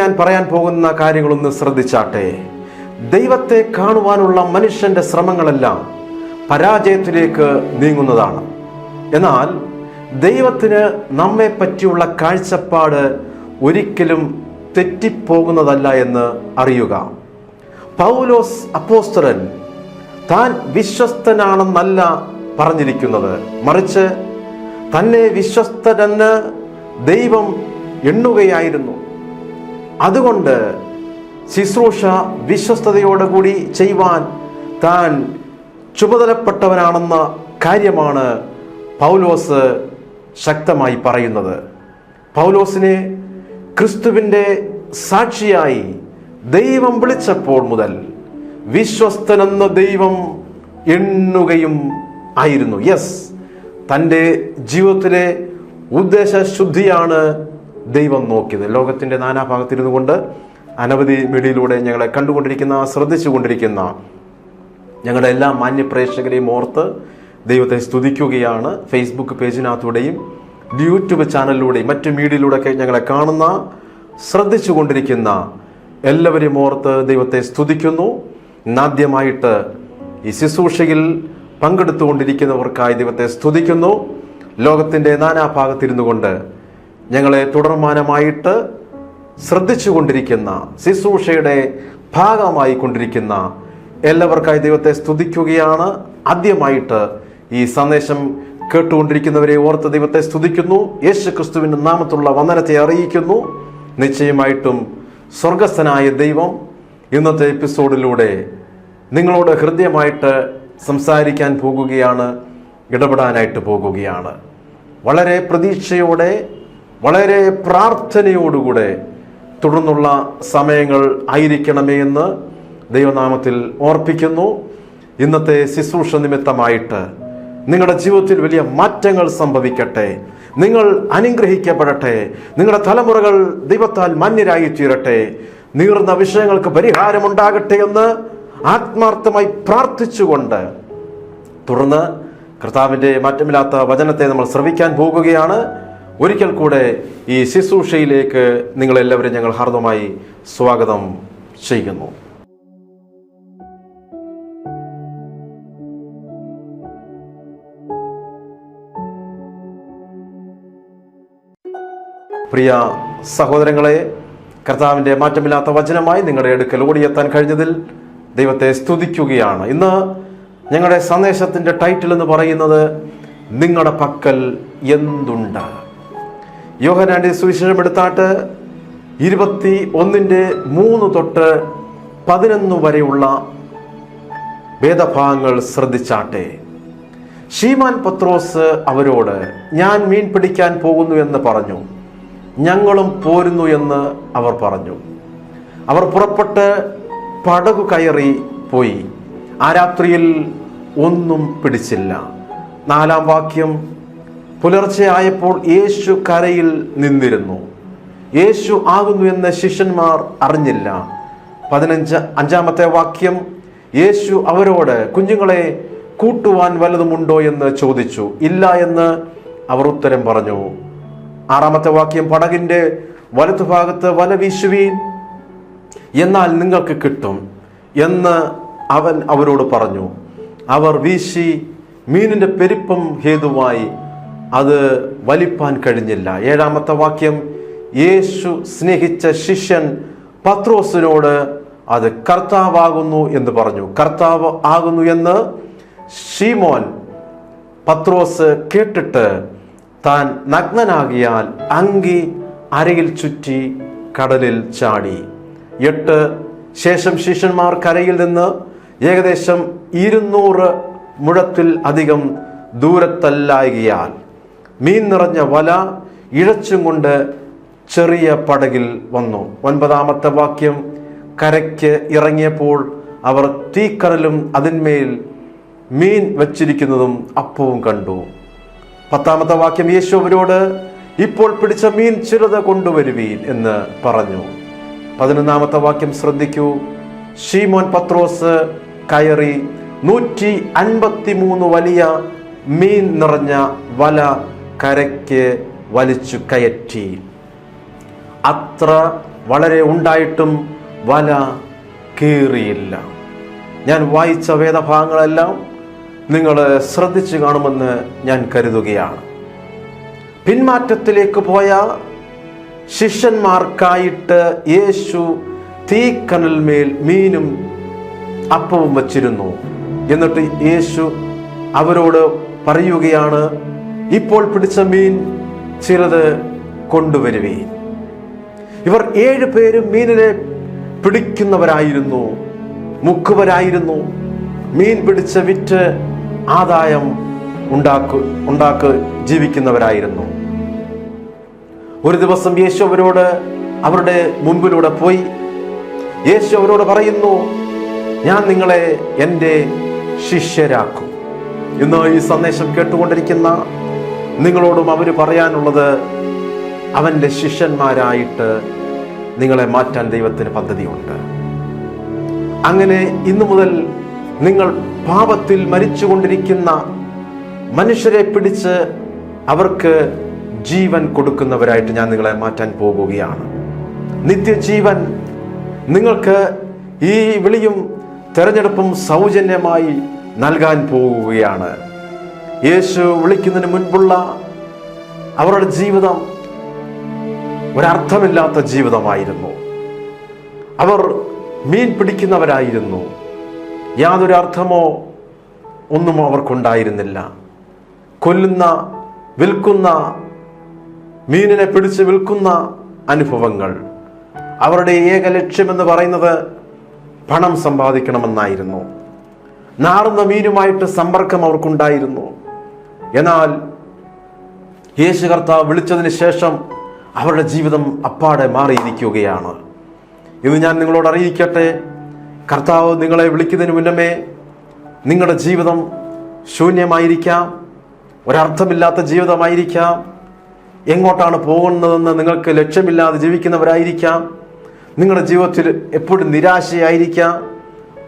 ഞാൻ പറയാൻ പോകുന്ന കാര്യങ്ങളൊന്ന് ശ്രദ്ധിച്ചാട്ടെ. ദൈവത്തെ കാണുവാനുള്ള മനുഷ്യന്റെ ശ്രമങ്ങളെല്ലാം പരാജയത്തിലേക്ക് നീങ്ങുന്നതാണ്. എന്നാൽ ദൈവത്തിന് നമ്മെ പറ്റിയുള്ള കാഴ്ചപ്പാട് ഒരിക്കലും തെറ്റിപ്പോകുന്നതല്ല എന്ന് അറിയുക. പൗലോസ് അപ്പോസ്തലൻ താൻ വിശ്വസ്തനാണെന്നല്ല പറഞ്ഞിരിക്കുന്നത്. മറിച്ച് തന്നെ വിശ്വസ്തനെന്ന് ദൈവം എണ്ണുകയായിരുന്നു. അതുകൊണ്ട് ശുശ്രൂഷ വിശ്വസ്തയോടുകൂടി ചെയ്യുവാൻ താൻ ചുമതലപ്പെട്ടവനാണെന്ന കാര്യമാണ് പൗലോസ് ശക്തമായി പറയുന്നത്. പൗലോസിനെ ക്രിസ്തുവിന്റെ സാക്ഷിയായി ദൈവം വിളിച്ചപ്പോൾ മുതൽ വിശ്വസ്തനെന്ന ദൈവം എണ്ണുകയും ആയിരുന്നു. യെസ് തന്റെ ജീവിതത്തിലെ ഉദ്ദേശശുദ്ധിയാണ് ദൈവം നോക്കിയത്. ലോകത്തിന്റെ നാനാഭാഗത്തിരുന്നു കൊണ്ട് അനവധി മീഡിയയിലൂടെ ഞങ്ങളെ കണ്ടുകൊണ്ടിരിക്കുന്ന ശ്രദ്ധിച്ചുകൊണ്ടിരിക്കുന്ന ഞങ്ങളുടെ എല്ലാ മാന്യപ്രേക്ഷകരെയും ഓർത്ത് ദൈവത്തെ സ്തുതിക്കുകയാണ്. ഫേസ്ബുക്ക് പേജിനകത്തൂടെയും യൂട്യൂബ് ചാനലിലൂടെയും മറ്റു മീഡിയയിലൂടെയൊക്കെ ഞങ്ങളെ കാണുന്ന ശ്രദ്ധിച്ചു കൊണ്ടിരിക്കുന്ന എല്ലാവരെയും ഓർത്ത് ദൈവത്തെ സ്തുതിക്കുന്നു. ആദ്യമായിട്ട് ഈ ശുശ്രൂഷയിൽ പങ്കെടുത്തുകൊണ്ടിരിക്കുന്നവർക്കായി ദൈവത്തെ സ്തുതിക്കുന്നു. ലോകത്തിന്റെ നാനാഭാഗത്തിരുന്നു കൊണ്ട് ഞങ്ങളെ തുടർമാനമായിട്ട് ശ്രദ്ധിച്ചു കൊണ്ടിരിക്കുന്ന ശുശ്രൂഷയുടെ ഭാഗമായി കൊണ്ടിരിക്കുന്ന എല്ലാവർക്കായി ദൈവത്തെ സ്തുതിക്കുകയാണ്. ആദ്യമായിട്ട് ഈ സന്ദേശം കേട്ടുകൊണ്ടിരിക്കുന്നവരെ ഓർത്ത് ദൈവത്തെ സ്തുതിക്കുന്നു. യേശു ക്രിസ്തുവിന്റെ നാമത്തിലുള്ള വന്ദനത്തെ അറിയിക്കുന്നു. നിശ്ചയമായിട്ടും സ്വർഗസ്ഥനായ ദൈവം ഇന്നത്തെ എപ്പിസോഡിലൂടെ നിങ്ങളോട് ഹൃദ്യമായിട്ട് സംസാരിക്കാൻ പോകുകയാണ് ഇടപെടാനായിട്ട് പോകുകയാണ്. വളരെ പ്രതീക്ഷയോടെ വളരെ പ്രാർത്ഥനയോടുകൂടെ തുടർന്നുള്ള സമയങ്ങൾ ആയിരിക്കണമേ എന്ന് ദൈവനാമത്തിൽ ഓർപ്പിക്കുന്നു. ഇന്നത്തെ ശുശ്രൂഷ നിമിത്തമായിട്ട് നിങ്ങളുടെ ജീവിതത്തിൽ വലിയ മാറ്റങ്ങൾ സംഭവിക്കട്ടെ. നിങ്ങൾ അനുഗ്രഹിക്കപ്പെടട്ടെ. നിങ്ങളുടെ തലമുറകൾ ദൈവത്താൽ മാന്യരായി തീരട്ടെ. നീർന്ന വിഷയങ്ങൾക്ക് പരിഹാരമുണ്ടാകട്ടെ എന്ന് ആത്മാർത്ഥമായി പ്രാർത്ഥിച്ചുകൊണ്ട് തുടർന്ന് കർത്താവിന്റെ മാറ്റമില്ലാത്ത വചനത്തെ നമ്മൾ ശ്രവിക്കാൻ പോകുകയാണ്. ഒരിക്കൽ കൂടെ ഈ ശുശ്രൂഷയിലേക്ക് നിങ്ങളെല്ലാവരും ഞങ്ങൾ ഹാർദമായി സ്വാഗതം ചെയ്യുന്നു. പ്രിയ സഹോദരങ്ങളെ കർത്താവിന്റെ മാറ്റമില്ലാത്ത വചനമായി നിങ്ങളുടെ അടുക്കൽ ഓടിയെത്താൻ കഴിഞ്ഞതിൽ ദൈവത്തെ സ്തുതിക്കുകയാണ്. ഇന്ന് ഞങ്ങളുടെ സന്ദേശത്തിന്റെ ടൈറ്റിൽ എന്ന് പറയുന്നത് നിങ്ങളുടെ പക്കൽ എന്തുണ്ട് യോഹനാന്റെ സുവിശേഷം എടുത്താട്ട് ഇരുപത്തി ഒന്നിന്റെ മൂന്ന് തൊട്ട് പതിനൊന്ന് വരെയുള്ള വേദഭാഗങ്ങൾ ശ്രദ്ധിച്ചാട്ടെ. ഷീമാൻ പത്രോസ് അവരോട് ഞാൻ മീൻ പിടിക്കാൻ പോകുന്നു എന്ന് പറഞ്ഞു. ഞങ്ങളും പോരുന്നു എന്ന് അവർ പറഞ്ഞു. അവർ പുറപ്പെട്ട് പടകു കയറി പോയി. ആ രാത്രിയിൽ ഒന്നും പിടിച്ചില്ല. നാലാം വാക്യം പുലർച്ചെ ആയപ്പോൾ യേശു കരയിൽ നിന്നിരുന്നു. യേശു ആകുന്നു എന്ന് ശിഷ്യന്മാർ അറിഞ്ഞില്ല. പതിനഞ്ച് അഞ്ചാമത്തെ വാക്യം യേശു അവരോട് കുഞ്ഞുങ്ങളെ കൂട്ടുവാൻ വല്ലതുമുണ്ടോ എന്ന് ചോദിച്ചു. ഇല്ല എന്ന് അവർ ഉത്തരം പറഞ്ഞു. ആറാമത്തെ വാക്യം പടകിന്റെ വലതുഭാഗത്ത് വല വീശുവീൻ എന്നാൽ നിങ്ങൾക്ക് കിട്ടും എന്ന് അവൻ അവരോട് പറഞ്ഞു. അവർ വീശി മീനിന്റെ പെരുപ്പം ഹേതുവായി അത് വലിപ്പാൻ കഴിഞ്ഞില്ല. ഏഴാമത്തെ വാക്യം യേശു സ്നേഹിച്ച ശിഷ്യൻ പത്രോസിനോട് അത് കർത്താവാകുന്നു എന്ന് പറഞ്ഞു. കർത്താവ് ആകുന്നു എന്ന് ഷീമോൻ പത്രോസ് കേട്ടിട്ട് താൻ നഗ്നനാകിയാൽ അങ്കി അരയിൽ ചുറ്റി കടലിൽ ചാടി. എട്ട് ശേഷം ശിഷ്യന്മാർ കരയിൽ നിന്ന് ഏകദേശം ഇരുന്നൂറ് മുഴത്തിൽ അധികം ദൂരത്തല്ലായകിയാൽ മീൻ നിറഞ്ഞ വല ഇഴച്ചും കൊണ്ട് ചെറിയ പടകിൽ വന്നു. ഒൻപതാമത്തെ വാക്യം കരയ്ക്ക് ഇറങ്ങിയപ്പോൾ അവർ തീക്കരലും അതിന്മേൽ മീൻ വച്ചിരിക്കുന്നതും അപ്പവും കണ്ടു. പത്താമത്തെ വാക്യം യേശു അവരോട് ഇപ്പോൾ പിടിച്ച മീൻ ചിലത് കൊണ്ടുവരുവീൻ എന്ന് പറഞ്ഞു. പതിനൊന്നാമത്തെ വാക്യം ശ്രദ്ധിക്കൂ ഷീമോൻ പത്രോസ് കയറി നൂറ്റി അൻപത്തി മൂന്ന് വലിയ മീൻ നിറഞ്ഞ വല കരയ്ക്ക് വലിച്ചു കയറ്റി. അത്ര വളരെ ഉണ്ടായിട്ടും വല കീറിയില്ല. ഞാൻ വായിച്ച വേദഭാഗങ്ങളെല്ലാം നിങ്ങൾ ശ്രദ്ധിച്ചു കാണുമെന്ന് ഞാൻ കരുതുകയാണ്. പിന്മാറ്റത്തിലേക്ക് പോയ ശിഷ്യന്മാർക്കായിട്ട് യേശു തീക്കനൽമേൽ മീനും അപ്പവും വച്ചിരുന്നു. എന്നിട്ട് യേശു അവരോട് പറയുകയാണ് ഇപ്പോൾ പിടിച്ച മീൻ ചിലത് കൊണ്ടുവരുവീൻ. ഇവർ ഏഴ് പേരും മീനിനെ പിടിക്കുന്നവരായിരുന്നു മുക്കുവരായിരുന്നു. മീൻ പിടിച്ച വിറ്റ് ആദായം ഉണ്ടാക്കു ഉണ്ടാക്ക് ജീവിക്കുന്നവരായിരുന്നു. ഒരു ദിവസം യേശു അവരോട് അവരുടെ മുമ്പിലൂടെ പോയി യേശു അവരോട് പറയുന്നു ഞാൻ നിങ്ങളെ എന്റെ ശിഷ്യരാക്കും. ഇന്ന് ഈ സന്ദേശം കേട്ടുകൊണ്ടിരിക്കുന്ന നിങ്ങളോടും അവർ പറയാനുള്ളത് അവന്റെ ശിഷ്യന്മാരായിട്ട് നിങ്ങളെ മാറ്റാൻ ദൈവത്തിന് പദ്ധതിയുണ്ട്. അങ്ങനെ ഇന്നു മുതൽ നിങ്ങൾ പാപത്തിൽ മരിച്ചുകൊണ്ടിരിക്കുന്ന മനുഷ്യരെ പിടിച്ച് അവർക്ക് ജീവൻ കൊടുക്കുന്നവരായിട്ട് ഞാൻ നിങ്ങളെ മാറ്റാൻ പോകുകയാണ്. നിത്യജീവൻ നിങ്ങൾക്ക് ഈ വിളിയും തെരഞ്ഞെടുപ്പും സൗജന്യമായി നൽകാൻ പോകുകയാണ്. യേശു വിളിക്കുന്നതിന് മുൻപുള്ള അവരുടെ ജീവിതം ഒരർത്ഥമില്ലാത്ത ജീവിതമായിരുന്നു. അവർ മീൻ പിടിക്കുന്നവരായിരുന്നു. യാതൊരു അർത്ഥമോ ഒന്നും അവർക്കുണ്ടായിരുന്നില്ല. കൊല്ലുന്ന വിൽക്കുന്ന മീനിനെ പിടിച്ച് വിൽക്കുന്ന അനുഭവങ്ങൾ. അവരുടെ ഏക ലക്ഷ്യമെന്ന് പറയുന്നത് പണം സമ്പാദിക്കണമെന്നായിരുന്നു. നാറുന്ന മീനുമായിട്ട് സമ്പർക്കം അവർക്കുണ്ടായിരുന്നു. എന്നാൽ യേശു കർത്താവ് വിളിച്ചതിന് ശേഷം അവരുടെ ജീവിതം അപ്പാടെ മാറിയിരിക്കുകയാണ്. ഇന്ന് ഞാൻ നിങ്ങളോട് അറിയിക്കട്ടെ കർത്താവ് നിങ്ങളെ വിളിക്കുന്നതിന് മുന്നമേ നിങ്ങളുടെ ജീവിതം ശൂന്യമായിരിക്കാം ഒരർത്ഥമില്ലാത്ത ജീവിതമായിരിക്കാം എങ്ങോട്ടാണ് പോകുന്നതെന്ന് നിങ്ങൾക്ക് ലക്ഷ്യമില്ലാതെ ജീവിക്കുന്നവരായിരിക്കാം നിങ്ങളുടെ ജീവിതത്തിൽ എപ്പോഴും നിരാശയായിരിക്കാം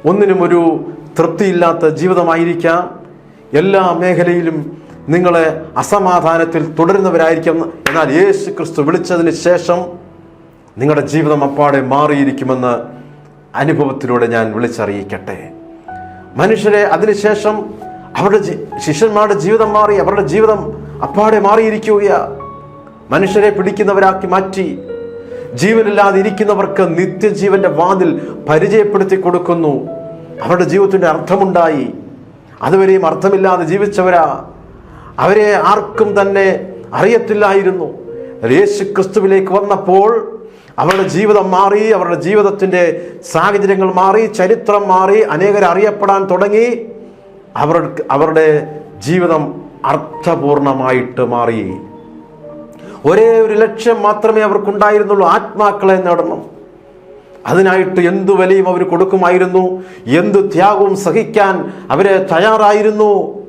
ഒന്നിനും ഒരു തൃപ്തിയില്ലാത്ത ജീവിതമായിരിക്കാം എല്ലാ മേഖലയിലും നിങ്ങളെ അസമാധാനത്തിൽ തുടരുന്നവരായിരിക്കും എന്നാൽ യേശു ക്രിസ്തു വിളിച്ചതിന് ശേഷം നിങ്ങളുടെ ജീവിതം അപ്പാടെ മാറിയിരിക്കുമെന്ന് അനുഭവത്തിലൂടെ ഞാൻ വിളിച്ചറിയിക്കട്ടെ. മനുഷ്യരെ അതിനുശേഷം അവരുടെ ശിഷ്യന്മാരുടെ ജീവിതം മാറി അവരുടെ ജീവിതം അപ്പാടെ മാറിയിരിക്കുകയാ. മനുഷ്യരെ പിടിക്കുന്നവരാക്കി മാറ്റി. ജീവനില്ലാതെ ഇരിക്കുന്നവർക്ക് നിത്യജീവന്റെ വാതിൽ പരിചയപ്പെടുത്തി കൊടുക്കുന്നു. അവരുടെ ജീവിതത്തിന്റെ അർത്ഥമുണ്ടായി. അതുവരെയും അർത്ഥമില്ലാതെ ജീവിച്ചവരാ. അവരെ ആർക്കും തന്നെ അറിയത്തില്ലായിരുന്നു. യേശു ക്രിസ്തുവിലേക്ക് വന്നപ്പോൾ അവരുടെ ജീവിതം മാറി അവരുടെ ജീവിതത്തിന്റെ സാഹചര്യങ്ങൾ മാറി ചരിത്രം മാറി അനേകർ അറിയപ്പെടാൻ തുടങ്ങി. അവർക്ക് അവരുടെ ജീവിതം അർത്ഥപൂർണമായിട്ട് മാറി. ഒരേ ഒരു ലക്ഷ്യം മാത്രമേ അവർക്കുണ്ടായിരുന്നുള്ളൂ ആത്മാക്കളെ നേടണം. അതിനായിട്ട് എന്തു വിലയും അവർ കൊടുക്കുമായിരുന്നു എന്തു ത്യാഗവും സഹിക്കാൻ അവരെ തയ്യാറായിരുന്നു.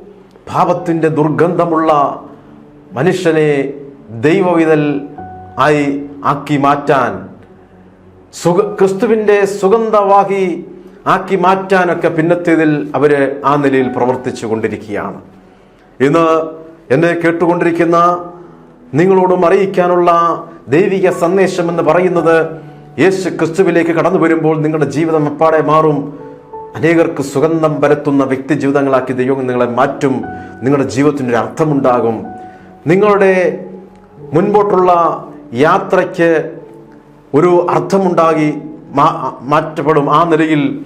പാപത്തിന്റെ ദുർഗന്ധമുള്ള മനുഷ്യനെ ദൈവവിതൽ ആയി ആക്കി മാറ്റാൻ സുഖ ക്രിസ്തുവിന്റെ സുഗന്ധവാഹി ആക്കി മാറ്റാനൊക്കെ പിന്നത്തേതിൽ അവർ ആ നിലയിൽ പ്രവർത്തിച്ചു കൊണ്ടിരിക്കുകയാണ്. ഇന്ന് എന്നെ കേട്ടുകൊണ്ടിരിക്കുന്ന നിങ്ങളോടും അറിയിക്കാനുള്ള ദൈവിക സന്ദേശം എന്ന് പറയുന്നത് യേശു ക്രിസ്തുവിലേക്ക് കടന്നു വരുമ്പോൾ നിങ്ങളുടെ ജീവിതം എപ്പാടെ മാറും. അനേകർക്ക് സുഗന്ധം പരത്തുന്ന വ്യക്തി ജീവിതങ്ങളാക്കി ദൈവം നിങ്ങളെ മാറ്റും. നിങ്ങളുടെ ജീവിതത്തിന് ഒരു അർത്ഥമുണ്ടാകും. നിങ്ങളുടെ മുൻപോട്ടുള്ള യാത്രയ്ക്ക് ഒരു അർത്ഥമുണ്ടാകി മാറ്റപ്പെടും. ആ നിലയിൽ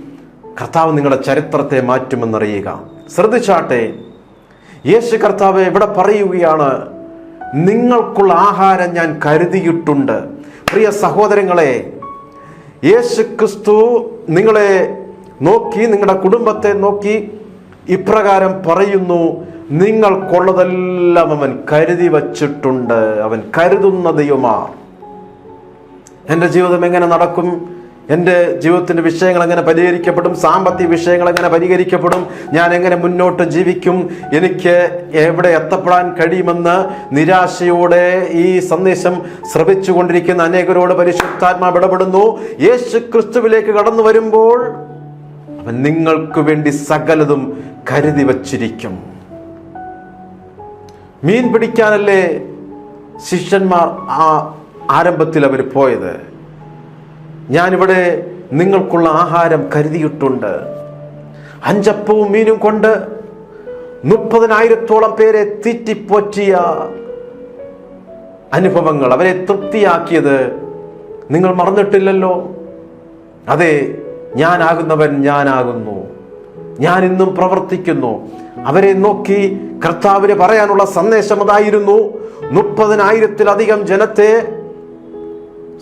കർത്താവ് നിങ്ങളുടെ ചരിത്രത്തെ മാറ്റുമെന്നറിയുക. ശ്രദ്ധിച്ചാട്ടെ യേശു കർത്താവ് ഇവിടെ പറയുകയാണ് നിങ്ങൾക്കുള്ള ആഹാരം ഞാൻ കരുതിയിട്ടുണ്ട്. പ്രിയ സഹോദരങ്ങളെ യേശു ക്രിസ്തു നിങ്ങളെ നോക്കി നിങ്ങളുടെ കുടുംബത്തെ നോക്കി ഇപ്രകാരം പറയുന്നു നിങ്ങൾക്കുള്ളതെല്ലാം അവൻ കരുതി വച്ചിട്ടുണ്ട്. അവൻ കരുതുന്ന ദൈവമാ എന്റെ ജീവിതം എങ്ങനെ നടക്കും? എന്റെ ജീവിതത്തിന്റെ വിഷയങ്ങൾ എങ്ങനെ പരിഹരിക്കപ്പെടും? സാമ്പത്തിക വിഷയങ്ങൾ എങ്ങനെ പരിഹരിക്കപ്പെടും? ഞാൻ എങ്ങനെ മുന്നോട്ട് ജീവിക്കും? എനിക്ക് എവിടെ എത്തപ്പെടാൻ കഴിയുമെന്ന് നിരാശയോടെ ഈ സന്ദേശം ശ്രവിച്ചുകൊണ്ടിരിക്കുന്ന അനേകരോട് പരിശുദ്ധാത്മാ ഇടപെടുന്നു. യേശു ക്രിസ്തുവിലേക്ക് കടന്നു വരുമ്പോൾ അവൻ നിങ്ങൾക്ക് വേണ്ടി സകലതും കരുതി വച്ചിരിക്കും. മീൻ പിടിക്കാനല്ലേ ശിഷ്യന്മാർ ആ ആരംഭത്തിൽ അവർ പോയത്? ഞാനിവിടെ നിങ്ങൾക്കുള്ള ആഹാരം കരുതിയിട്ടുണ്ട്. അഞ്ചപ്പവും മീനും കൊണ്ട് മുപ്പതിനായിരത്തോളം പേരെ തീറ്റിപ്പോറ്റിയ അനുഭവങ്ങൾ അവരെ തൃപ്തിയാക്കിയത് നിങ്ങൾ മറന്നിട്ടില്ലല്ലോ? അതെ ഞാനാകുന്നവൻ ഞാനാകുന്നു. ഞാൻ ഇന്നും പ്രവർത്തിക്കുന്നു. അവരെ നോക്കി കർത്താവിന് പറയാനുള്ള സന്ദേശം അതായിരുന്നു മുപ്പതിനായിരത്തിലധികം ജനത്തെ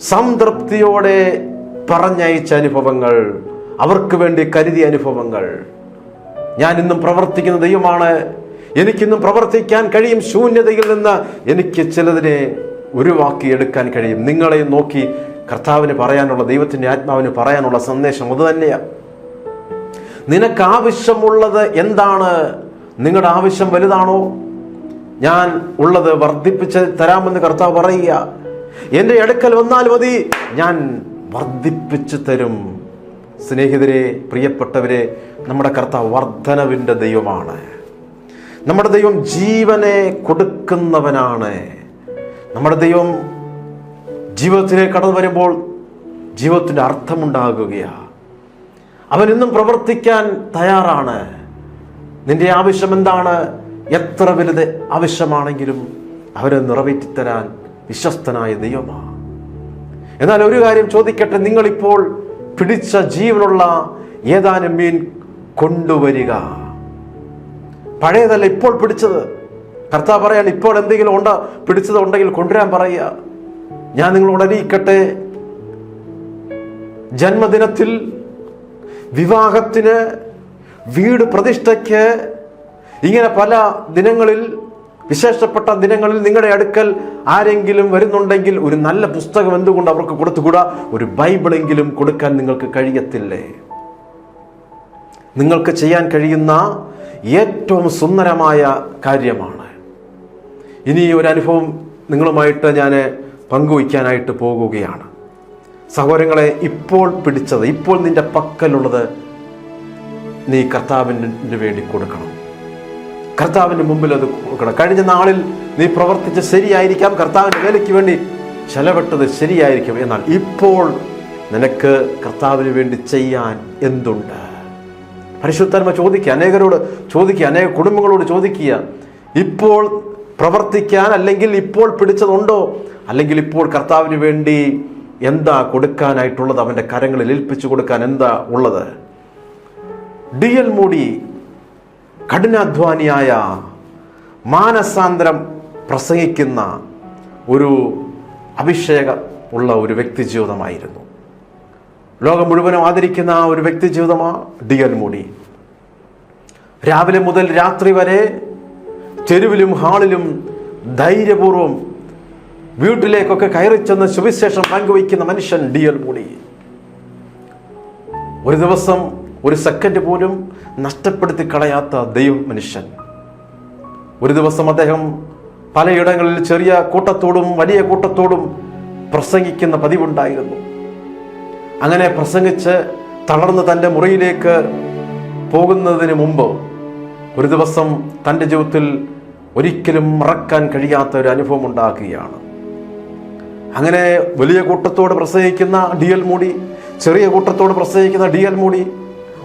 സംതൃപ്തിയോടെ പറഞ്ഞയച്ച അനുഭവങ്ങൾ അവർക്ക് വേണ്ടി കരുതിയ അനുഭവങ്ങൾ. ഞാൻ ഇന്നും പ്രവർത്തിക്കുന്ന ദൈവമാണ്. എനിക്കിന്നും പ്രവർത്തിക്കാൻ കഴിയും. ശൂന്യതയിൽ നിന്ന് എനിക്ക് ചിലതിനെ ഉരുവാക്കിയെടുക്കാൻ കഴിയും. നിങ്ങളെ നോക്കി കർത്താവിന് പറയാനുള്ള ദൈവത്തിന്റെ ആത്മാവിന് പറയാനുള്ള സന്ദേശം അത് തന്നെയാണ് നിനക്ക് ആവശ്യമുള്ളത് എന്താണ്? നിങ്ങളുടെ ആവശ്യം വലുതാണോ? ഞാൻ ഉള്ളത് വർദ്ധിപ്പിച്ച് തരാമെന്ന് കർത്താവ് പറയുക. എന്റെ അടുക്കൽ വന്നാൽ മതി ഞാൻ വർദ്ധിപ്പിച്ച് തരും. സ്നേഹിതരെ പ്രിയപ്പെട്ടവരെ നമ്മുടെ കർത്താവ് വർധനവിന്റെ ദൈവമാണ്. നമ്മുടെ ദൈവം ജീവനെ കൊടുക്കുന്നവനാണ്. നമ്മുടെ ദൈവം ജീവിതത്തിലേക്ക് കടന്നു വരുമ്പോൾ ജീവിതത്തിന്റെ അർത്ഥമുണ്ടാകുകയാണ്. അവൻ ഇന്നും പ്രവർത്തിക്കാൻ തയ്യാറാണ്. നിന്റെ ആവശ്യം എന്താണ്? എത്ര വലുത് ആവശ്യമാണെങ്കിലും അവരെ നിറവേറ്റിത്തരാൻ വിശ്വസ്തനായ ദൈവമാണ്. എന്നാൽ ഒരു കാര്യം ചോദിക്കട്ടെ നിങ്ങളിപ്പോൾ പിടിച്ച ജീവനുള്ള ഏതാനും മീൻ കൊണ്ടുവരിക. പഴയതല്ല ഇപ്പോൾ പിടിച്ചത്. കർത്താവ് പറയാൻ ഇപ്പോൾ എന്തെങ്കിലും ഉണ്ട? പിടിച്ചത് ഉണ്ടെങ്കിൽ കൊണ്ടുവരാൻ പറയുക. ഞാൻ നിങ്ങളോട് അറിയിക്കട്ടെ. ജന്മദിനത്തിൽ വിവാഹത്തിന് വീട് പ്രതിഷ്ഠയ്ക്ക് ഇങ്ങനെ പല ദിനങ്ങളിൽ വിശേഷപ്പെട്ട ദിനങ്ങളിൽ നിങ്ങളുടെ അടുക്കൽ ആരെങ്കിലും വരുന്നുണ്ടെങ്കിൽ ഒരു നല്ല പുസ്തകം എന്തുകൊണ്ട് അവർക്ക് കൊടുത്തുകൂടാ? ഒരു ബൈബിളെങ്കിലും കൊടുക്കാൻ നിങ്ങൾക്ക് കഴിയത്തില്ലേ? നിങ്ങൾക്ക് ചെയ്യാൻ കഴിയുന്ന ഏറ്റവും സുന്ദരമായ കാര്യമാണ്. ഇനി ഒരു അനുഭവം നിങ്ങളുമായിട്ട് ഞാൻ പങ്കുവയ്ക്കാനായിട്ട് പോകുകയാണ്. സഹോദരങ്ങളെ ഇപ്പോൾ പിടിച്ചത് ഇപ്പോൾ നിന്റെ പക്കലുള്ളത് നീ കർത്താവിന് വേണ്ടി കൊടുക്കണം. കർത്താവിന്റെ മുമ്പിൽ അത് കൊടുക്കണം. കഴിഞ്ഞ നാളിൽ നീ പ്രവർത്തിച്ച് ശരിയായിരിക്കാം. കർത്താവിന്റെ വേലയ്ക്ക് വേണ്ടി ചെലവിട്ടത് ശരിയായിരിക്കും. എന്നാൽ ഇപ്പോൾ നിനക്ക് കർത്താവിന് വേണ്ടി ചെയ്യാൻ എന്തുണ്ട്? പരിശുദ്ധാത്മ ചോദിക്കുക അനേകരോട് ചോദിക്കുക അനേക കുടുംബങ്ങളോട് ചോദിക്കുക ഇപ്പോൾ പ്രവർത്തിക്കാൻ അല്ലെങ്കിൽ ഇപ്പോൾ പിടിച്ചതുണ്ടോ? അല്ലെങ്കിൽ ഇപ്പോൾ കർത്താവിന് വേണ്ടി എന്താ കൊടുക്കാനായിട്ടുള്ളത്? അവന്റെ കരങ്ങളിൽ ഏൽപ്പിച്ചു കൊടുക്കാൻ എന്താ ഉള്ളത്? ഡി എൽ മോഡി കഠിനാധ്വാനിയായ മാനസാന്തരം പ്രസംഗിക്കുന്ന ഒരു അഭിഷേക ഉള്ള ഒരു വ്യക്തി ജീവിതമായിരുന്നു. ലോകം മുഴുവനും ആദരിക്കുന്ന ആ ഒരു വ്യക്തി ജീവിതമാണ് ഡി എൽ മോഡി രാവിലെ മുതൽ രാത്രി വരെ തെരുവിലും ഹാളിലും ധൈര്യപൂർവം വീട്ടിലേക്കൊക്കെ കയറി ചെന്ന് സുവിശേഷം പങ്കുവയ്ക്കുന്ന മനുഷ്യൻ ഡി എൽ മൂടി ഒരു ദിവസം ഒരു സെക്കൻഡ് പോലും നഷ്ടപ്പെടുത്തി കളയാത്ത ദൈവ മനുഷ്യൻ. ഒരു ദിവസം അദ്ദേഹം പലയിടങ്ങളിൽ ചെറിയ കൂട്ടത്തോടും വലിയ കൂട്ടത്തോടും പ്രസംഗിക്കുന്ന പതിവുണ്ടായിരുന്നു. അങ്ങനെ പ്രസംഗിച്ച് തളർന്ന് തന്റെ മുറിയിലേക്ക് പോകുന്നതിന് മുമ്പ് ഒരു ദിവസം തന്റെ ജീവിതത്തിൽ ഒരിക്കലും മറക്കാൻ കഴിയാത്ത ഒരു അനുഭവം ഉണ്ടാക്കുകയാണ് അങ്ങനെ വലിയ കൂട്ടത്തോട് പ്രസംഗിക്കുന്ന ഡി എൽ മൂടി ചെറിയ കൂട്ടത്തോട് പ്രസംഗിക്കുന്ന ഡി എൽ മൂടി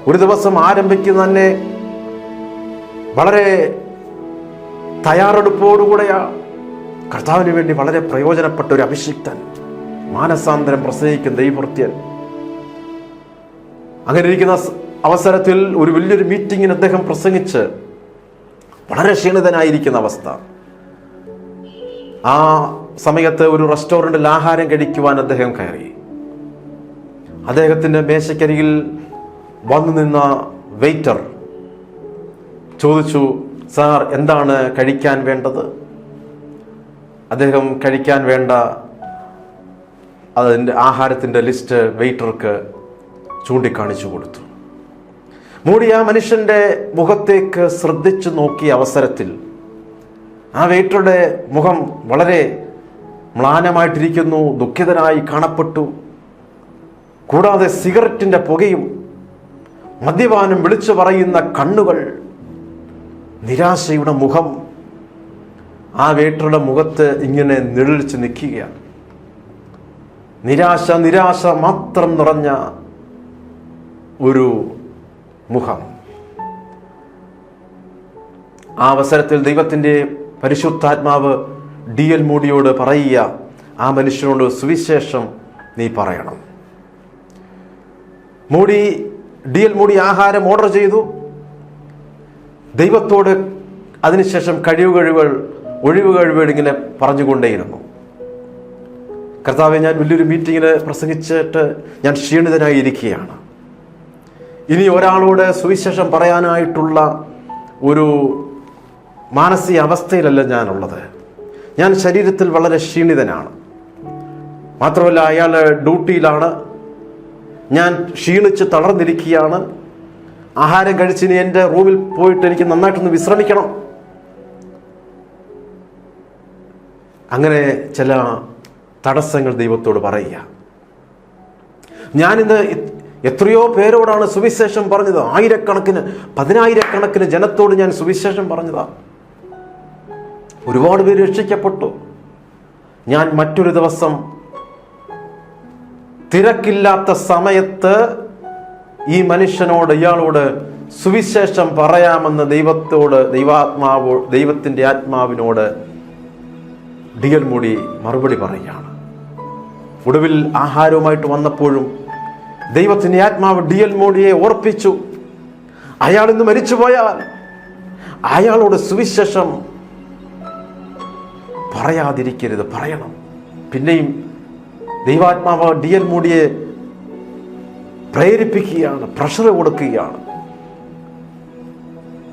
ഒരു ദിവസം ആരംഭിക്കുന്ന തന്നെ വളരെ തയ്യാറെടുപ്പോടുകൂടെയാ കർത്താവിന് വേണ്ടി വളരെ പ്രയോജനപ്പെട്ട ഒരു അഭിഷിക്തൻ മാനസാന്തരം പ്രസംഗിക്കുന്ന ദൈവഭൃത്യൻ അങ്ങനെ ഇരിക്കുന്ന അവസരത്തിൽ ഒരു വലിയൊരു മീറ്റിങ്ങിന് അദ്ദേഹം പ്രസംഗിച്ച് വളരെ ക്ഷീണിതനായിരിക്കുന്ന അവസ്ഥ. ആ സമയത്ത് ഒരു റെസ്റ്റോറന്റിൽ ആഹാരം കഴിക്കുവാൻ അദ്ദേഹം കയറി. അദ്ദേഹത്തിന്റെ മേശക്കരികിൽ വന്നു നിന്ന വെയിറ്റർ ചോദിച്ചു സാർ എന്താണ് കഴിക്കാൻ വേണ്ടത്? അദ്ദേഹം കഴിക്കാൻ വേണ്ട അതിന്റെ ആഹാരത്തിന്റെ ലിസ്റ്റ് വെയിറ്റർക്ക് ചൂണ്ടിക്കാണിച്ചു കൊടുത്തു. മൂടി ആ മനുഷ്യന്റെ മുഖത്തേക്ക് ശ്രദ്ധിച്ചു നോക്കിയ അവസരത്തിൽ ആ വെയിറ്ററുടെ മുഖം വളരെ മ്ലാനമായിട്ടിരിക്കുന്നു ദുഃഖിതനായി കാണപ്പെട്ടു. കൂടാതെ സിഗരറ്റിന്റെ പുകയും മദ്യപാനം വിളിച്ചു പറയുന്ന കണ്ണുകൾ നിരാശയുടെ മുഖം ആ വേട്ടറുടെ മുഖത്ത് ഇങ്ങനെ നിഴലിച്ച് നിൽക്കുകയാണ്. നിരാശ നിരാശ മാത്രം നിറഞ്ഞ ഒരു മുഖം. ആ അവസരത്തിൽ ദൈവത്തിന്റെ പരിശുദ്ധാത്മാവ് ഡി എൽ മോഡിയോട് പറയുക ആ മനുഷ്യനോട് സുവിശേഷം നീ പറയണം. മോഡി ഡി എൽ മോഡി ആഹാരം ഓർഡർ ചെയ്തു. ദൈവത്തോട് അതിനുശേഷം കഴിവ് കഴിവുകൾ ഒഴിവ് കഴിവുകൾ ഇങ്ങനെ പറഞ്ഞുകൊണ്ടേയിരുന്നു. കർത്താവെ ഞാൻ വലിയൊരു മീറ്റിങ്ങിന് പ്രസംഗിച്ചിട്ട് ഞാൻ ക്ഷീണിതനായി ഇരിക്കുകയാണ് ഇനി ഒരാളോട് സുവിശേഷം പറയാനായിട്ടുള്ള ഒരു മാനസിക അവസ്ഥയിലല്ല ഞാനുള്ളത്. ഞാൻ ശരീരത്തിൽ വളരെ ക്ഷീണിതനാണ്. മാത്രമല്ല അയാൾ ഡ്യൂട്ടിയിലാണ്. ഞാൻ ക്ഷീണിച്ച് തളർന്നിരിക്കുകയാണ്. ആഹാരം കഴിച്ചിന് എന്റെ റൂമിൽ പോയിട്ട് എനിക്ക് നന്നായിട്ടൊന്ന് വിശ്രമിക്കണം. അങ്ങനെ ചില തടസ്സങ്ങൾ ദൈവത്തോട് പറയുക. ഞാനിന്ന് എത്രയോ പേരോടാണ് സുവിശേഷം പറഞ്ഞത്. ആയിരക്കണക്കിന് പതിനായിരക്കണക്കിന് ജനത്തോട് ഞാൻ സുവിശേഷം പറഞ്ഞതാ. ഒരുപാട് പേര് രക്ഷിക്കപ്പെട്ടു. ഞാൻ മറ്റൊരു ദിവസം തിരക്കില്ലാത്ത സമയത്ത് ഈ മനുഷ്യനോട് ഇയാളോട് സുവിശേഷം പറയാമെന്ന് ദൈവത്തോട് ദൈവാത്മാവോ ദൈവത്തിന്റെ ആത്മാവിനോട് ഡിയൽ മൂടി മറുപടി പറയുകയാണ്. ഒടുവിൽ ആഹാരവുമായിട്ട് വന്നപ്പോഴും ദൈവത്തിന്റെ ആത്മാവ് ഡിയൽ മോഡിയെ ഓർപ്പിച്ചു. അയാൾ ഇന്ന് മരിച്ചുപോയാൽ അയാളോട് സുവിശേഷം പറയാതിരിക്കരുത് പറയണം. പിന്നെയും ദൈവാത്മാവ് ഡി ഡിയൽ മോഡിയെ പ്രേരിപ്പിക്കുകയാണ് പ്രഷർ കൊടുക്കുകയാണ്.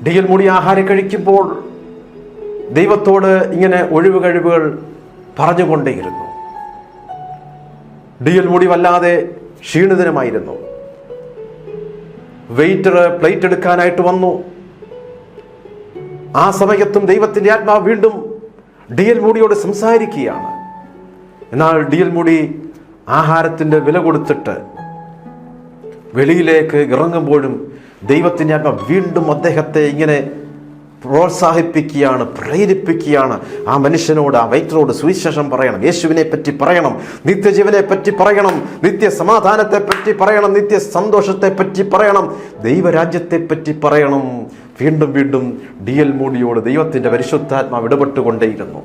ഡി ഡിയൽ മോഡി ആഹാരം കഴിക്കുമ്പോൾ ദൈവത്തോട് ഇങ്ങനെ ഒഴിവ് കഴിവുകൾ പറഞ്ഞുകൊണ്ടേയിരുന്നു. ഡി എൽ മുടി വല്ലാതെ ക്ഷീണിതനുമായിരുന്നു. വെയിറ്റർ പ്ലേറ്റ് എടുക്കാനായിട്ട് വന്നു. ആ സമയത്തും ദൈവത്തിന്റെ ആത്മാവ് വീണ്ടും ഡിയൽ മോഡിയോട് സംസാരിക്കുകയാണ്. എന്നാൽ ഡി എൽ മോഡി ആഹാരത്തിന്റെ വില കൊടുത്തിട്ട് വെളിയിലേക്ക് ഇറങ്ങുമ്പോഴും ദൈവത്തിന്റെ ആത്മ വീണ്ടും അദ്ദേഹത്തെ ഇങ്ങനെ പ്രോത്സാഹിപ്പിക്കുകയാണ് പ്രേരിപ്പിക്കുകയാണ്. ആ മനുഷ്യനോട് ആ വൈദ്യരോട് സുവിശേഷം പറയണം. യേശുവിനെ പറ്റി പറയണം. നിത്യജീവനെ പറ്റി പറയണം. നിത്യ സമാധാനത്തെ പറ്റി പറയണം. നിത്യ സന്തോഷത്തെ പറ്റി പറയണം. ദൈവരാജ്യത്തെ പറ്റി പറയണം. വീണ്ടും വീണ്ടും ഡി എൽ മൂടിയോട് ദൈവത്തിന്റെ പരിശുദ്ധാത്മാവ് ഇടപെട്ടുകൊണ്ടേയിരുന്നു.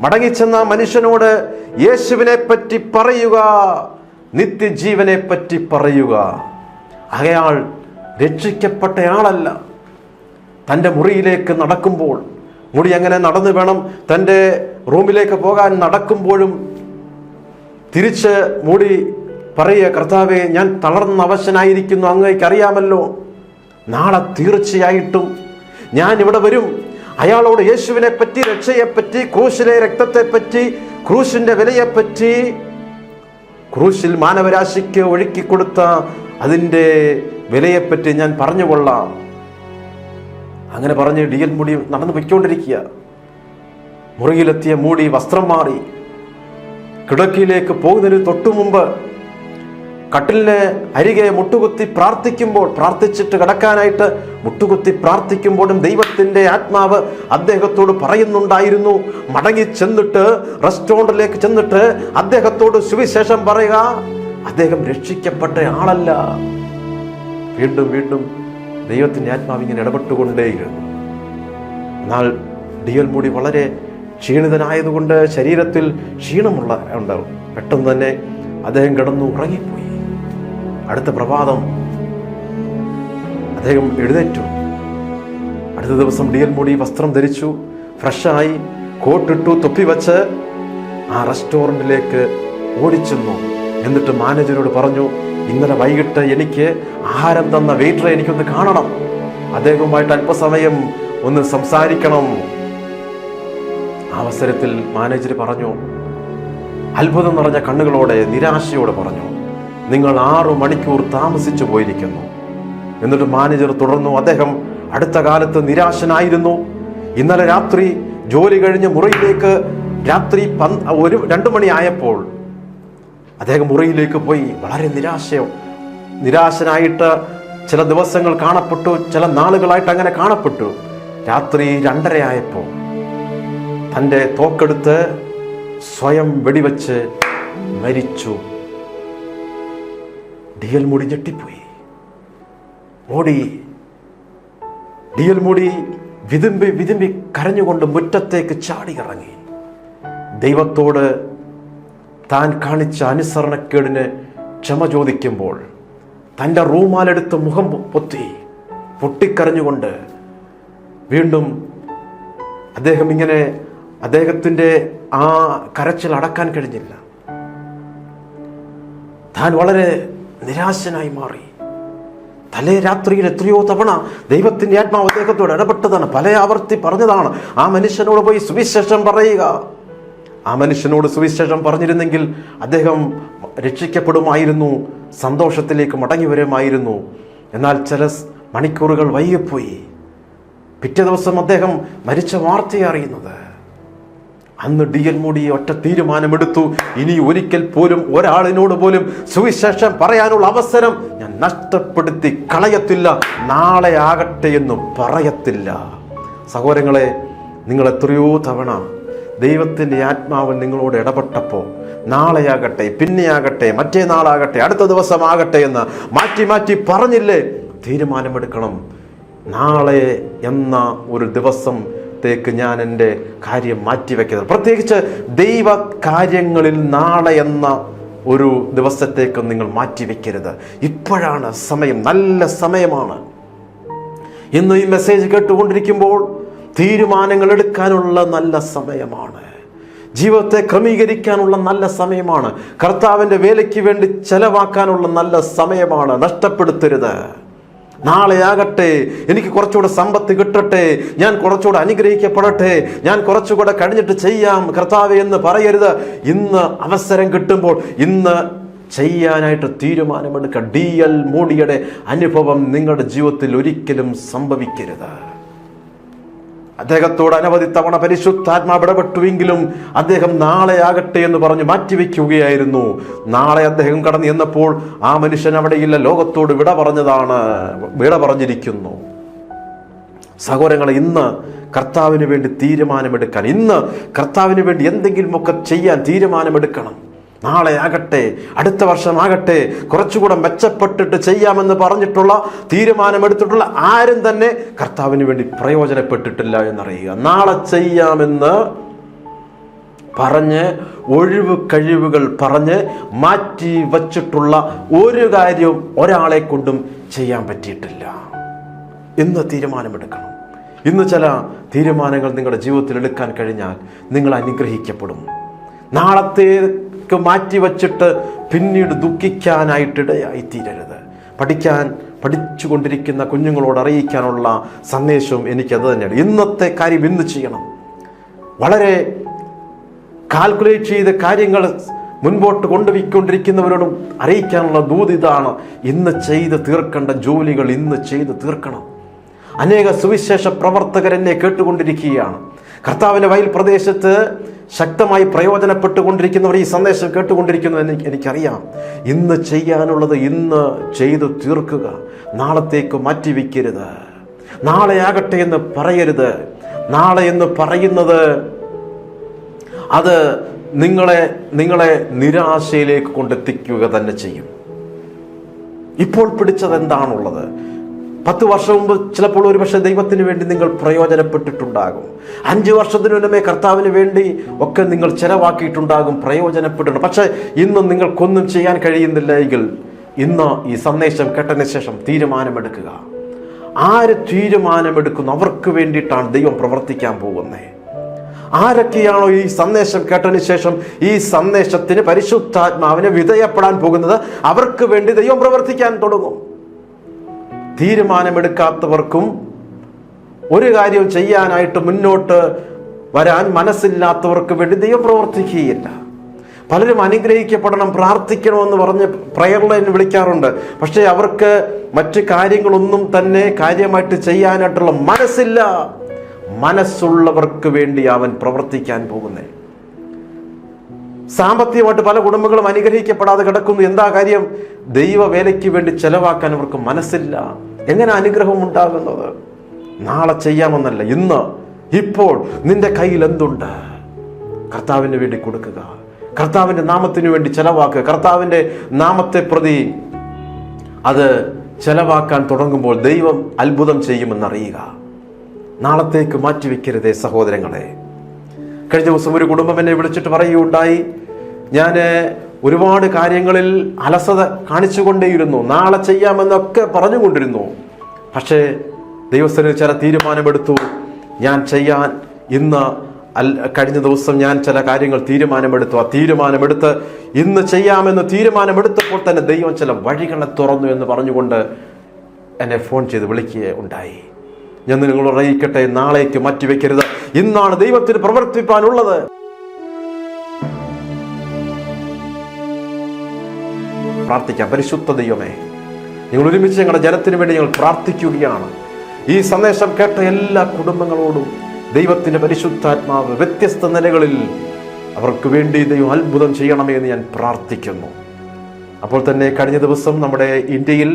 മടങ്ങിച്ചെന്ന മനുഷ്യനോട് യേശുവിനെ പറ്റി പറയുക നിത്യജീവനെ പറ്റി പറയുക. അയാൾ രക്ഷിക്കപ്പെട്ടയാളല്ല. തന്റെ മുറിയിലേക്ക് നടക്കുമ്പോൾ മുടി അങ്ങനെ നടന്നു വേണം തന്റെ റൂമിലേക്ക് പോകാൻ നടക്കുമ്പോഴും തിരിച്ച് മുടി പറയുക കർത്താവെ ഞാൻ തളർന്ന അവശനായിരിക്കുന്നു അങ്ങേക്ക് അറിയാമല്ലോ നാളെ തീർച്ചയായിട്ടും ഞാൻ ഇവിടെ വരും. അയാളോട് യേശുവിനെ പറ്റി രക്ഷയെപ്പറ്റി ക്രൂശിലെ രക്തത്തെപ്പറ്റി ക്രൂശിന്റെ വിലയെപ്പറ്റി ക്രൂശിൽ മാനവരാശിക്ക് ഒഴുക്കി കൊടുത്ത അതിന്റെ വിലയെപ്പറ്റി ഞാൻ പറഞ്ഞുകൊള്ളാം അങ്ങനെ പറഞ്ഞ് ഡി എൽ മുടി നടന്നു പൊയ്ക്കൊണ്ടിരിക്കുക. മുറിയിലെത്തിയ മൂടി വസ്ത്രം മാറി. കിടക്കിയിലേക്ക് പോകുന്നതിന് തൊട്ടു മുമ്പ് കട്ടിലിന് അരികെ മുട്ടുകുത്തി പ്രാർത്ഥിക്കുമ്പോൾ പ്രാർത്ഥിച്ചിട്ട് കിടക്കാനായിട്ട് മുട്ടുകുത്തി പ്രാർത്ഥിക്കുമ്പോഴും ദൈവത്തിന്റെ ആത്മാവ് അദ്ദേഹത്തോട് പറയുന്നുണ്ടായിരുന്നു. മടങ്ങി ചെന്നിട്ട് റെസ്റ്റോറന്റിലേക്ക് ചെന്നിട്ട് അദ്ദേഹത്തോട് സുവിശേഷം പറയുക അദ്ദേഹം രക്ഷിക്കപ്പെട്ട ആളല്ല. വീണ്ടും വീണ്ടും ദൈവത്തിന്റെ ആത്മാവ് ഇങ്ങനെ ഇടപെട്ടുകൊണ്ടേയിരുന്നു. എന്നാൽ ഡിയൽ മൂടി വളരെ ക്ഷീണിതനായതുകൊണ്ട് ശരീരത്തിൽ ക്ഷീണമുള്ള ഉണ്ടാവും പെട്ടെന്ന് തന്നെ അദ്ദേഹം കിടന്നു ഉറങ്ങിപ്പോയി. അടുത്ത പ്രഭാതം. അദ്ദേഹം എഴുന്നേറ്റു. അടുത്ത ദിവസം ഡി എൽ മോഡി വസ്ത്രം ധരിച്ചു. ഫ്രഷായി കോട്ടിട്ടു തൊപ്പി വച്ച് ആ റെസ്റ്റോറന്റിലേക്ക് ഓടിച്ചെന്നു. എന്നിട്ട് മാനേജരോട് പറഞ്ഞു ഇന്നലെ വൈകിട്ട് എനിക്ക് ആഹാരം തന്ന വെയിറ്ററെ എനിക്കൊന്ന് കാണണം. അദ്ദേഹവുമായിട്ട് അല്പസമയം ഒന്ന് സംസാരിക്കണം. അവസരത്തിൽ മാനേജർ പറഞ്ഞു അത്ഭുതം നിറഞ്ഞ കണ്ണുകളോടെ നിരാശയോടെ പറഞ്ഞു നിങ്ങൾ ആറു മണിക്കൂർ താമസിച്ചു പോയിരിക്കുന്നു. എന്നിട്ട് മാനേജർ തുടർന്നു അദ്ദേഹം അടുത്ത കാലത്ത് നിരാശനായിരുന്നു. ഇന്നലെ രാത്രി ജോലി കഴിഞ്ഞ് മുറിയിലേക്ക് രാത്രി പന് ഒരു രണ്ടു മണിയായപ്പോൾ അദ്ദേഹം മുറിയിലേക്ക് പോയി. വളരെ നിരാശയോ നിരാശനായിട്ട് ചില ദിവസങ്ങൾ കാണപ്പെട്ടു ചില നാളുകളായിട്ട് അങ്ങനെ കാണപ്പെട്ടു. രാത്രി രണ്ടരയായപ്പോൾ തന്റെ തോക്കെടുത്ത് സ്വയം വെടിവെച്ച് മരിച്ചു. ഡിയൽ മുടി ഞെട്ടിപ്പോയി. ഓടി. ഡിയൽ മുടി വിതുമ്പി വിതുമ്പി കരഞ്ഞുകൊണ്ട് മുറ്റത്തേക്ക് ചാടി ഇറങ്ങി ദൈവത്തോട് താൻ കാണിച്ച അനുസരണക്കേടിന് ക്ഷമ ചോദിക്കുമ്പോൾ തന്റെ റൂമാലെടുത്ത് മുഖം പൊത്തി പൊട്ടിക്കരഞ്ഞുകൊണ്ട് വീണ്ടും അദ്ദേഹം ഇങ്ങനെ അദ്ദേഹത്തിന്റെ ആ കരച്ചിൽ അടക്കാൻ കഴിഞ്ഞില്ല. താൻ വളരെ നിരാശനായി മാറി. തലേ രാത്രിയിൽ എത്രയോ തവണ ദൈവത്തിന്റെ ആത്മാവ് അദ്ദേഹത്തോട് ഇടപെട്ടതാണ്. പല ആവർത്തി പറഞ്ഞതാണ്. ആ മനുഷ്യനോട് പോയി സുവിശേഷം പറയുക. ആ മനുഷ്യനോട് സുവിശേഷം പറഞ്ഞിരുന്നെങ്കിൽ അദ്ദേഹം രക്ഷിക്കപ്പെടുമായിരുന്നു സന്തോഷത്തിലേക്ക് മടങ്ങി വരുമായിരുന്നു എന്നാൽ ചില മണിക്കൂറുകൾ വൈകിപ്പോയി. പിറ്റേ ദിവസം അദ്ദേഹം മരിച്ച വാർത്തയെ അറിയുന്നത്. അന്ന് ഡി എൻ മോഡി ഒറ്റ തീരുമാനമെടുത്തു. ഇനി ഒരിക്കൽ പോലും ഒരാളിനോട് പോലും സുവിശേഷം പറയാനുള്ള അവസരം ഞാൻ നഷ്ടപ്പെടുത്തി കളയത്തില്ല. നാളെ ആകട്ടെ എന്ന് പറയത്തില്ല. സഹോദരങ്ങളെ നിങ്ങൾ എത്രയോ തവണ ദൈവത്തിന്റെ ആത്മാവ് നിങ്ങളോട് ഇടപെട്ടപ്പോൾ നാളെയാകട്ടെ പിന്നെയാകട്ടെ മറ്റേ നാളാകട്ടെ അടുത്ത ദിവസമാകട്ടെ എന്ന് മാറ്റി മാറ്റി പറഞ്ഞില്ലേ? തീരുമാനമെടുക്കണം. നാളെ എന്ന ഒരു ദിവസത്തേക്ക് ഞാൻ എന്റെ കാര്യം മാറ്റിവെക്കുന്നത്. പ്രത്യേകിച്ച് ദൈവ കാര്യങ്ങളിൽ നാളെ എന്ന ഒരു ദിവസത്തേക്ക് നിങ്ങൾ മാറ്റിവെക്കരുത്. ഇപ്പോഴാണ് സമയം നല്ല സമയമാണ്. ഇന്ന് ഈ മെസ്സേജ് കേട്ടുകൊണ്ടിരിക്കുമ്പോൾ തീരുമാനങ്ങൾ എടുക്കാനുള്ള നല്ല സമയമാണ്. ജീവിതത്തെ ക്രമീകരിക്കാനുള്ള നല്ല സമയമാണ്. കർത്താവിന്റെ വേലയ്ക്ക് വേണ്ടി ചെലവാക്കാനുള്ള നല്ല സമയമാണ്. നഷ്ടപ്പെടുത്തരുത്. നാളെ ആകട്ടെ എനിക്ക് കുറച്ചുകൂടെ സമ്പത്ത് കിട്ടട്ടെ ഞാൻ കുറച്ചുകൂടെ അനുഗ്രഹിക്കപ്പെടട്ടെ ഞാൻ കുറച്ചുകൂടെ കഴിഞ്ഞിട്ട് ചെയ്യാം കർത്താവ് എന്ന് പറയരുത്. ഇന്ന് അവസരം കിട്ടുമ്പോൾ ഇന്ന് ചെയ്യാനായിട്ട് തീരുമാനമെടുക്കുക ഡി എൽ മോഡിയുടെ അനുഭവം നിങ്ങളുടെ ജീവിതത്തിൽ ഒരിക്കലും സംഭവിക്കരുത്. അദ്ദേഹത്തോട് അനവധി തവണ പരിശുദ്ധാത്മാവ് ഇടപെട്ടുവെങ്കിലും അദ്ദേഹം നാളെ ആകട്ടെ എന്ന് പറഞ്ഞ് മാറ്റിവെക്കുകയായിരുന്നു. നാളെ അദ്ദേഹം കടന്നു ചെന്നപ്പോൾ ആ മനുഷ്യൻ അവിടെയില്ല. ലോകത്തോട് വിട പറഞ്ഞതാണ് വിട പറഞ്ഞിരിക്കുന്നു. സഹോദരങ്ങളെ ഇന്ന് കർത്താവിന് വേണ്ടി തീരുമാനമെടുക്കാൻ ഇന്ന് കർത്താവിന് വേണ്ടി എന്തെങ്കിലുമൊക്കെ ചെയ്യാൻ തീരുമാനമെടുക്കണം. നാളെ ആകട്ടെ അടുത്ത വർഷമാകട്ടെ കുറച്ചുകൂടെ മെച്ചപ്പെട്ടിട്ട് ചെയ്യാമെന്ന് പറഞ്ഞിട്ടുള്ള തീരുമാനമെടുത്തിട്ടുള്ള ആരും തന്നെ കർത്താവിന് വേണ്ടി പ്രയോജനപ്പെട്ടിട്ടില്ല എന്നറിയുക. നാളെ ചെയ്യാമെന്ന് പറഞ്ഞ് ഒഴിവ് കഴിവുകൾ പറഞ്ഞ് മാറ്റി വച്ചിട്ടുള്ള ഒരു കാര്യവും ഒരാളെ കൊണ്ടും ചെയ്യാൻ പറ്റിയിട്ടില്ല. ഇന്ന് തീരുമാനമെടുക്കണം. ഇന്ന് ചില തീരുമാനങ്ങൾ നിങ്ങളുടെ ജീവിതത്തിൽ എടുക്കാൻ കഴിഞ്ഞാൽ നിങ്ങൾ അനുഗ്രഹിക്കപ്പെടും. നാളത്തേക്ക് മാറ്റി വച്ചിട്ട് പിന്നീട് ദുഃഖിക്കാനായിട്ടിടയായി തീരരുത് പഠിക്കാൻ പഠിച്ചുകൊണ്ടിരിക്കുന്ന കുഞ്ഞുങ്ങളോട് അറിയിക്കാനുള്ള സന്ദേശവും എനിക്കത് തന്നെയാണ്. ഇന്നത്തെ കാര്യം ഇന്ന് ചെയ്യണം. വളരെ കാൽക്കുലേറ്റ് ചെയ്ത കാര്യങ്ങൾ മുൻപോട്ട് കൊണ്ടുപോയിക്കൊണ്ടിരിക്കുന്നവരോടും അറിയിക്കാനുള്ള ദൂത് ഇതാണ്. ഇന്ന് ചെയ്ത് തീർക്കേണ്ട ജോലികൾ ഇന്ന് ചെയ്ത് തീർക്കണം. അനേക സുവിശേഷ പ്രവർത്തകരെന്നെ കേട്ടുകൊണ്ടിരിക്കുകയാണ്. കർത്താവിന്റെ വയൽ പ്രദേശത്ത് ശക്തമായി പ്രയോജനപ്പെട്ടുകൊണ്ടിരിക്കുന്നവർ ഈ സന്ദേശം കേട്ടുകൊണ്ടിരിക്കുന്നു എനിക്ക് എനിക്കറിയാം. ഇന്ന് ചെയ്യാനുള്ളത് ഇന്ന് ചെയ്തു തീർക്കുക. നാളത്തേക്ക് മാറ്റിവെക്കരുത്. നാളെ ആകട്ടെ എന്ന് പറയരുത്. നാളെ എന്ന് പറയുന്നത് അത് നിങ്ങളെ നിങ്ങളെ നിരാശയിലേക്ക് കൊണ്ടെത്തിക്കുക തന്നെ ചെയ്യും. ഇപ്പോൾ പിടിച്ചത് എന്താണുള്ളത് പത്ത് വർഷം മുമ്പ് ചിലപ്പോൾ ഒരു പക്ഷേ ദൈവത്തിന് വേണ്ടി നിങ്ങൾ പ്രയോജനപ്പെട്ടിട്ടുണ്ടാകും. അഞ്ച് വർഷത്തിനു മുന്നമേ കർത്താവിന് വേണ്ടി ഒക്കെ നിങ്ങൾ ചെലവാക്കിയിട്ടുണ്ടാകും പ്രയോജനപ്പെട്ടിട്ടുണ്ട്. പക്ഷേ ഇന്നും നിങ്ങൾക്കൊന്നും ചെയ്യാൻ കഴിയുന്നില്ല എങ്കിൽ ഇന്ന് ഈ സന്ദേശം കേട്ടതിന് ശേഷം തീരുമാനമെടുക്കുക. ആര് തീരുമാനമെടുക്കുന്നു? അവർക്ക് വേണ്ടിയിട്ടാണ് ദൈവം പ്രവർത്തിക്കാൻ പോകുന്നത്. ആരൊക്കെയാണോ ഈ സന്ദേശം കേട്ടതിന് ശേഷം ഈ സന്ദേശത്തിന് പരിശുദ്ധാത്മാവിനെ വിധേയപ്പെടാൻ പോകുന്നത്? അവർക്ക് വേണ്ടി ദൈവം പ്രവർത്തിക്കാൻ തുടങ്ങും. തീരുമാനമെടുക്കാത്തവർക്കും ഒരു കാര്യം ചെയ്യാനായിട്ട് മുന്നോട്ട് വരാൻ മനസ്സില്ലാത്തവർക്ക് വേണ്ടി ദൈവം പ്രവർത്തിക്കുകയില്ല. പലരും അനുഗ്രഹിക്കപ്പെടണം പ്രാർത്ഥിക്കണമെന്ന് പറഞ്ഞ് പ്രയർ ലൈൻ വിളിക്കാറുണ്ട്. പക്ഷേ അവർക്ക് മറ്റ് കാര്യങ്ങളൊന്നും തന്നെ കാര്യമായിട്ട് ചെയ്യാനായിട്ടുള്ള മനസ്സില്ല. മനസ്സുള്ളവർക്ക് വേണ്ടി അവൻ പ്രവർത്തിക്കാൻ പോകുന്നത്. സാമ്പത്തികമായിട്ട് പല കുടുംബങ്ങളും അനുഗ്രഹിക്കപ്പെടാതെ കിടക്കുന്നു. എന്താ കാര്യം? ദൈവവേലയ്ക്ക് വേണ്ടി ചെലവാക്കാൻ അവർക്ക് മനസ്സില്ല. എങ്ങനെ അനുഗ്രഹം ഉണ്ടാകുന്നത്? നാളെ ചെയ്യാമെന്നല്ല ഇന്ന്. ഇപ്പോൾ നിന്റെ കയ്യിൽ എന്തുണ്ട്? കർത്താവിന് വേണ്ടി കൊടുക്കുക. കർത്താവിന്റെ നാമത്തിന് വേണ്ടി ചെലവാക്കുക. കർത്താവിന്റെ നാമത്തെ പ്രതി അത് ചെലവാക്കാൻ തുടങ്ങുമ്പോൾ ദൈവം അത്ഭുതം ചെയ്യുമെന്നറിയുക. നാളത്തേക്ക് മാറ്റിവെക്കരുതേ സഹോദരങ്ങളെ. കഴിഞ്ഞ ദിവസം ഒരു കുടുംബം എന്നെ വിളിച്ചിട്ട് പറയുകയുണ്ടായി. ഞാൻ ഒരുപാട് കാര്യങ്ങളിൽ അലസത കാണിച്ചുകൊണ്ടേയിരുന്നു. നാളെ ചെയ്യാമെന്നൊക്കെ പറഞ്ഞുകൊണ്ടിരുന്നു. പക്ഷേ ദൈവസ്ഥന് ചില തീരുമാനമെടുത്തു. ഞാൻ ചെയ്യാൻ ഇന്ന് കഴിഞ്ഞ ദിവസം ഞാൻ ചില കാര്യങ്ങൾ തീരുമാനമെടുത്തു. ആ തീരുമാനമെടുത്ത് ഇന്ന് ചെയ്യാമെന്ന് തീരുമാനമെടുത്തപ്പോൾ തന്നെ ദൈവം ചില വഴികളെ തുറന്നു എന്ന് പറഞ്ഞുകൊണ്ട് എന്നെ ഫോൺ ചെയ്ത് വിളിക്കുക ഉണ്ടായി. ഞാൻ നിങ്ങൾ അറിയിക്കട്ടെ നാളേക്ക് മാറ്റിവെക്കരുത്. ഇന്നാണ് ദൈവത്തിന് പ്രവർത്തിപ്പാനുള്ളത്. പ്രാർത്ഥിക്കാം. പരിശുദ്ധ ദൈവമേ നിങ്ങൾ ഒരുമിച്ച് ഞങ്ങളുടെ ജനത്തിന് വേണ്ടി ഞങ്ങൾ പ്രാർത്ഥിക്കുകയാണ്. ഈ സന്ദേശം കേട്ട എല്ലാ കുടുംബങ്ങളോടും ദൈവത്തിന്റെ പരിശുദ്ധാത്മാവ് വ്യത്യസ്ത നിലകളിൽ അവർക്ക് വേണ്ടി ദൈവം അത്ഭുതം ചെയ്യണമേ എന്ന് ഞാൻ പ്രാർത്ഥിക്കുന്നു. അപ്പോൾ തന്നെ കഴിഞ്ഞ ദിവസം നമ്മുടെ ഇന്ത്യയിൽ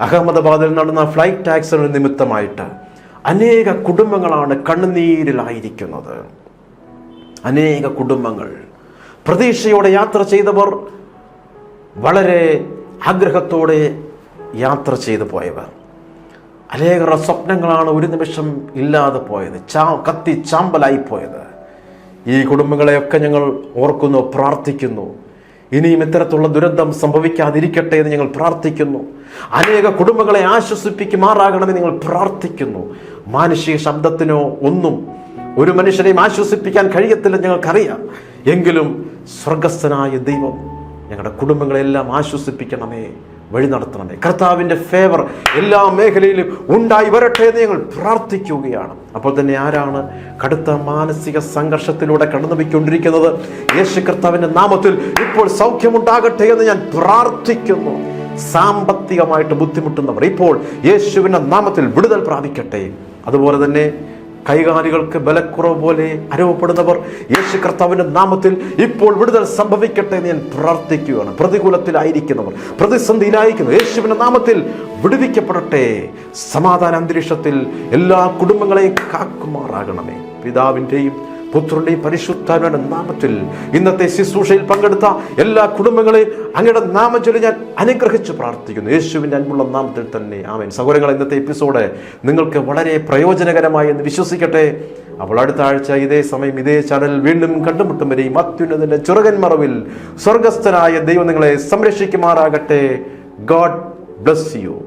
അഹമ്മദാബാദിൽ നടന്ന ഫ്ലൈറ്റ് ആക്സിഡന്റ് നിമിത്തമായിട്ട് അനേക കുടുംബങ്ങളാണ് കണ്ണുനീരിലായിരിക്കുന്നത്. അനേക കുടുംബങ്ങൾ പ്രതീക്ഷയോടെ യാത്ര ചെയ്തവർ വളരെ ആഗ്രഹത്തോടെ യാത്ര ചെയ്തു പോയവർ. അനേകറ സ്വപ്നങ്ങളാണ് ഒരു നിമിഷം ഇല്ലാതെ പോയത്. ചാ കത്തി ചാമ്പലായി പോയത്. ഈ കുടുംബങ്ങളെയൊക്കെ ഞങ്ങൾ ഓർക്കുന്നു പ്രാർത്ഥിക്കുന്നു. ഇനിയും ഇത്തരത്തിലുള്ള ദുരന്തം സംഭവിക്കാതിരിക്കട്ടെ എന്ന് ഞങ്ങൾ പ്രാർത്ഥിക്കുന്നു. അനേക കുടുംബങ്ങളെ ആശ്വസിപ്പിക്കുമാറാകണമെന്ന് ഞങ്ങൾ പ്രാർത്ഥിക്കുന്നു. മാനുഷിക ശബ്ദത്തിനോ ഒന്നും ഒരു മനുഷ്യനെയും ആശ്വസിപ്പിക്കാൻ കഴിയത്തില്ല ഞങ്ങൾക്കറിയാം. എങ്കിലും സ്വർഗസ്ഥനായ ദൈവം ഞങ്ങളുടെ കുടുംബങ്ങളെല്ലാം ആശ്വസിപ്പിക്കണമേ വഴി നടത്തണമേ. കർത്താവിന്റെ ഫേവർ എല്ലാ മേഖലയിലും ഉണ്ടായി വരട്ടെ എന്ന് ഞങ്ങൾ പ്രാർത്ഥിക്കുകയാണ്. അപ്പോൾ തന്നെ ആരാണ് കടുത്ത മാനസിക സംഘർഷത്തിലൂടെ കടന്നുപോയിക്കൊണ്ടിരിക്കുന്നത്? യേശു കർത്താവിന്റെ നാമത്തിൽ ഇപ്പോൾ സൗഖ്യമുണ്ടാകട്ടെ എന്ന് ഞാൻ പ്രാർത്ഥിക്കുന്നു. സാമ്പത്തികമായിട്ട് ബുദ്ധിമുട്ടുന്നവർ ഇപ്പോൾ യേശുവിന്റെ നാമത്തിൽ വിടുതൽ പ്രാപിക്കട്ടെ. അതുപോലെ തന്നെ കൈകാലികൾക്ക് ബലക്കുറവ് പോലെ അനുഭവപ്പെടുന്നവർ യേശു കർത്താവിന്റെ നാമത്തിൽ ഇപ്പോൾ വിടുതൽ സംഭവിക്കട്ടെ എന്ന് ഞാൻ പ്രാർത്ഥിക്കുകയാണ്. പ്രതികൂലത്തിലായിരിക്കുന്നവർ പ്രതിസന്ധിയിലായിരിക്കുന്നു യേശുവിന്റെ നാമത്തിൽ വിടുവിക്കപ്പെടട്ടെ. സമാധാന അന്തരീക്ഷത്തിൽ എല്ലാ കുടുംബങ്ങളെയും കാക്കുമാറാകണമേ. പിതാവിന്റെയും പുത്രന്റെയും പരിശുദ്ധാരുടെ നാമത്തിൽ ഇന്നത്തെ ശുശ്രൂഷയിൽ പങ്കെടുത്ത എല്ലാ കുടുംബങ്ങളെയും അങ്ങയുടെ നാമം ചൊല്ലി ഞാൻ അനുഗ്രഹിച്ച് പ്രാർത്ഥിക്കുന്നു. യേശുവിന്റെ അൻപുള്ള നാമത്തിൽ തന്നെ. ആമേൻ. സഹോദരങ്ങൾ ഇന്നത്തെ എപ്പിസോഡ് നിങ്ങൾക്ക് വളരെ പ്രയോജനകരമായി എന്ന് വിശ്വസിക്കട്ടെ. അപ്പോൾ അടുത്ത ആഴ്ച ഇതേ സമയം ഇതേ ചാനലിൽ വീണ്ടും കണ്ടുമുട്ടും വരെയും അത്യുന്നതിന്റെ ചുറകൻ മറവിൽ സ്വർഗസ്ഥനായ ദൈവം നിങ്ങളെ സംരക്ഷിക്കുമാറാകട്ടെ. God bless you.